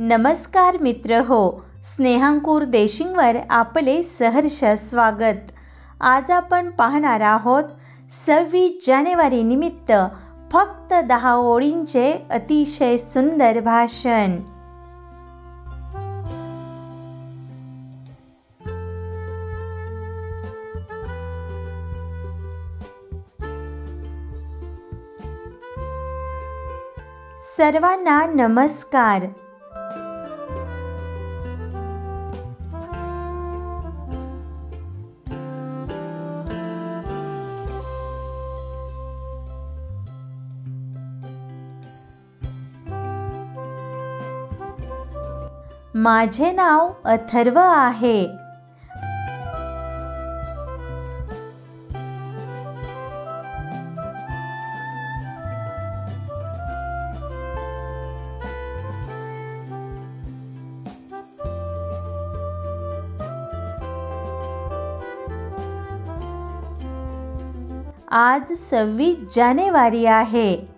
नमस्कार मित्र हो स्नेहांकूर देशिंगवर आपले सहर्ष स्वागत. आज आपण पाहणार आहोत सव्वीस जानेवारी निमित्त फक्त दहा ओळींचे अतिशय सुंदर भाषण. सर्वांना नमस्कार. माझे नाव अथर्व आहे. आज सव्वीस जानेवारी आहे.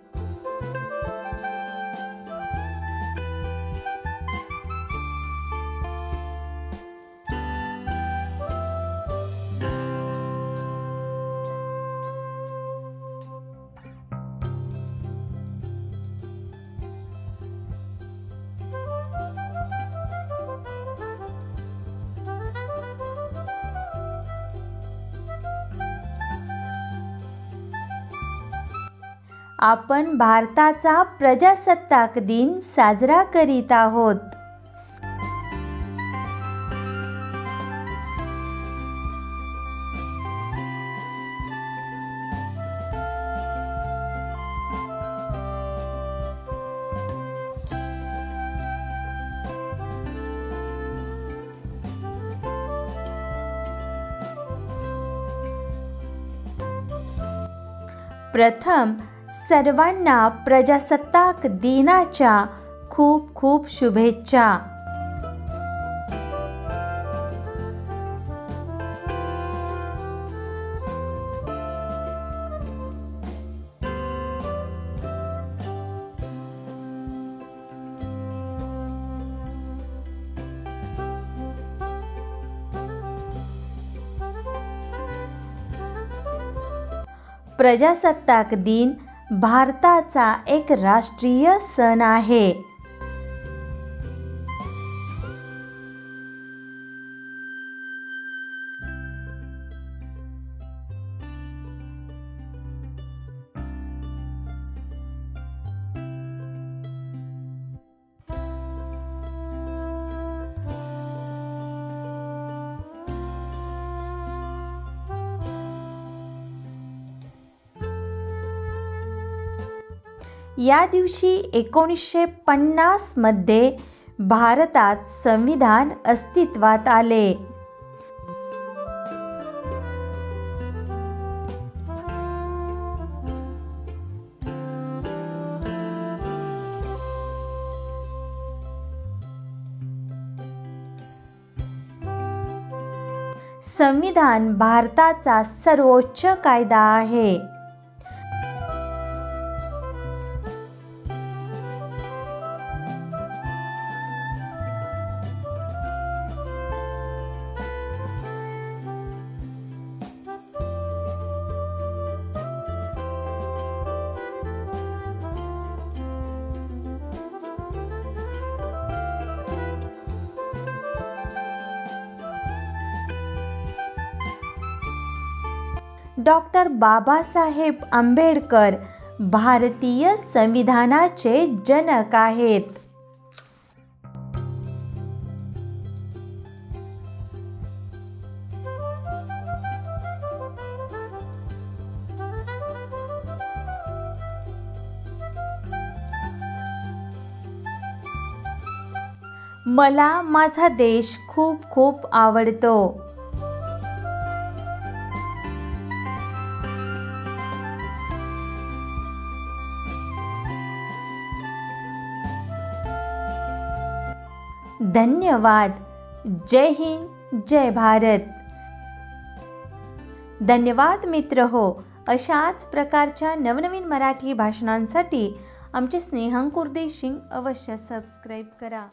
आपण भारताचा प्रजासत्ताक दिन साजरा करीत आहोत. प्रथम सर्वांना प्रजासत्ताक दिनाच्या खूप खूप शुभेच्छा. प्रजासत्ताक दिन भारताचा एक राष्ट्रीय सण आहे. या दिवशी एकोणीसशे पन्नासमध्ये भारतात संविधान अस्तित्वात आले. संविधान भारताचा सर्वोच्च कायदा आहे. डॉक्टर बाबासाहेब आंबेडकर भारतीय संविधानाचे जनक आहेत. मला माझा देश खूप खूप आवडतो. धन्यवाद. जय हिंद जय भारत. धन्यवाद मित्र हो. अशाच प्रकारच्या नवनवीन मराठी भाषणांसाठी आमचे स्नेहांकुर देशिंग अवश्य सबस्क्राईब करा.